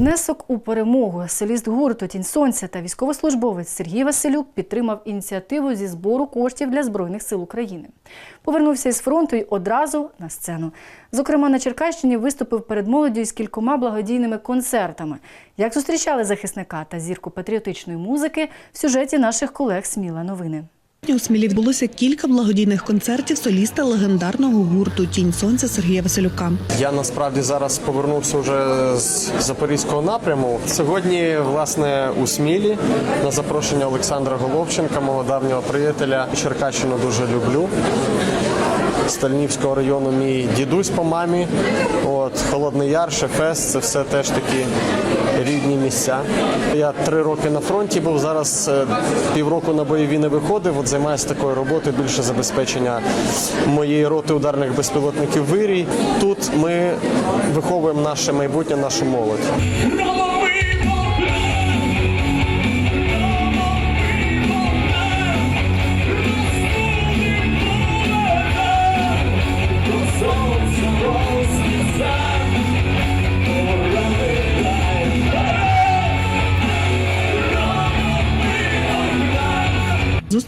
Внесок у перемогу соліст гурту Тінь Сонця та військовослужбовець Сергій Василюк підтримав ініціативу зі збору коштів для Збройних сил України. Повернувся із фронту і одразу на сцену. Зокрема, на Черкащині виступив перед молоддю із кількома благодійними концертами. Як зустрічали захисника та зірку патріотичної музики в сюжеті наших колег Сміла новини. У Смілі відбулося кілька благодійних концертів соліста легендарного гурту Тінь сонця Сергія Василюка. Я насправді зараз повернувся вже з запорізького напряму. Сьогодні, власне, у Смілі на запрошення Олександра Головченка, мого давнього приятеля. Черкащину дуже люблю. Стальнівського району мій дідусь по мамі. От Холодний Яр, Шефес, це все теж такі рідні місця. Я три роки на фронті був. Зараз е, півроку на бойові не виходив. От займаюся такою роботою більше забезпечення моєї роти ударних безпілотників вирій. Тут ми виховуємо наше майбутнє, нашу молодь.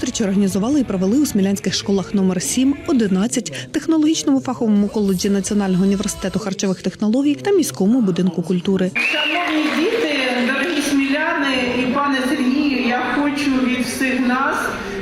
Зустріч організували і провели у смілянських школах номер 7, 11, технологічному фаховому коледжі Національного університету харчових технологій та міському будинку культури. Шановні діти, дорогі сміляни і пане Сергію, я хочу від всіх нас,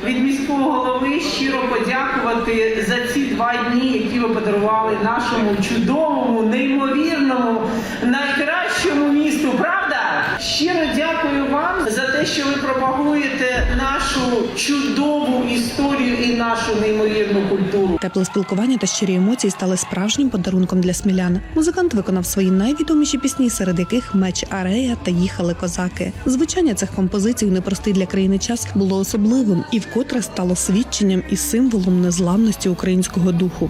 від міського голови, щиро подякувати за ці два дні, які ви подарували нашому чудовому, неймовірному, найкращому місту. Правда? Щиро дякую вам за те, що ви пропагуєте нашу чудову історію і нашу неймовірну культуру. Тепле спілкування та щирі емоції стали справжнім подарунком для смілян. Музикант виконав свої найвідоміші пісні, серед яких меч Арея та їхали козаки. Звучання цих композицій у непростий для країни час було особливим і вкотре стало свідченням і символом незламності українського духу.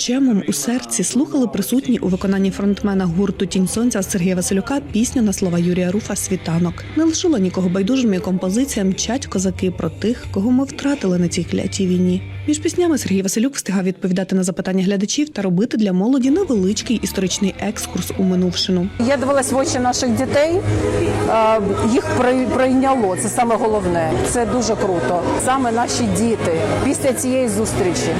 Щемом у серці слухали присутні у виконанні фронтмена гурту Тінь сонця Сергія Василюка пісню на слова Юрія Руфа Світанок. Не лишила нікого байдужими і композиція мчать козаки про тих, кого ми втратили на цій клятій війні. Між піснями Сергій Василюк встигав відповідати на запитання глядачів та робити для молоді невеличкий історичний екскурс у минувшину. Я дивилась в очі наших дітей. Їх прийняло. Це саме головне. Це дуже круто. Саме наші діти після цієї зустрічі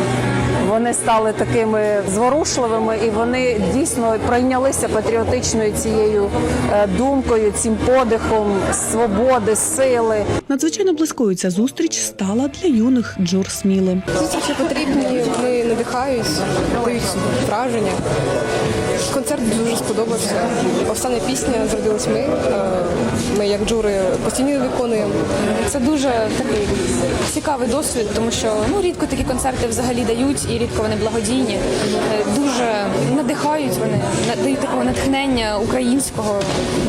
вони стали такими зворушливими і вони дійсно прийнялися патріотичною цією е, думкою, цим подихом свободи, сили. Надзвичайно близькою ця зустріч стала для юних Джур Сміли. Зустрічі потрібні, вони надихають, дають враження. Концерт дуже сподобався. Остання пісня зробилась ми. Е, Ми як джури постійно виконуємо. Це дуже такий цікавий досвід, тому що ну рідко такі концерти взагалі дають, і рідко вони благодійні. Е, Дуже надихають вони, надають такого натхнення українського.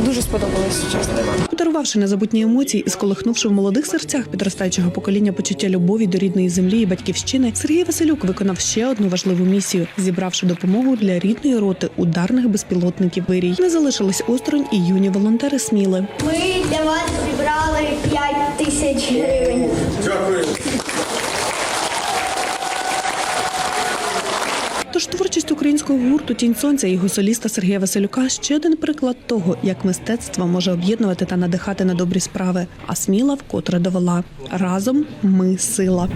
Дуже сподобалось чесно. Подарувавши незабутні емоції і сколихнувши в молодих серцях підростаючого покоління почуття любові до рідної землі і батьківщини, Сергій Василюк виконав ще одну важливу місію, зібравши допомогу для рідної роти ударних безпілотників вирій. Не залишились осторонь і юні волонтери Сміли. Ми для вас зібрали 5 тисяч гривень. Тож творчість українського гурту Тінь сонця і його соліста Сергія Василюка ще один приклад того, як мистецтво може об'єднувати та надихати на добрі справи. А сміла вкотре довела разом ми сила.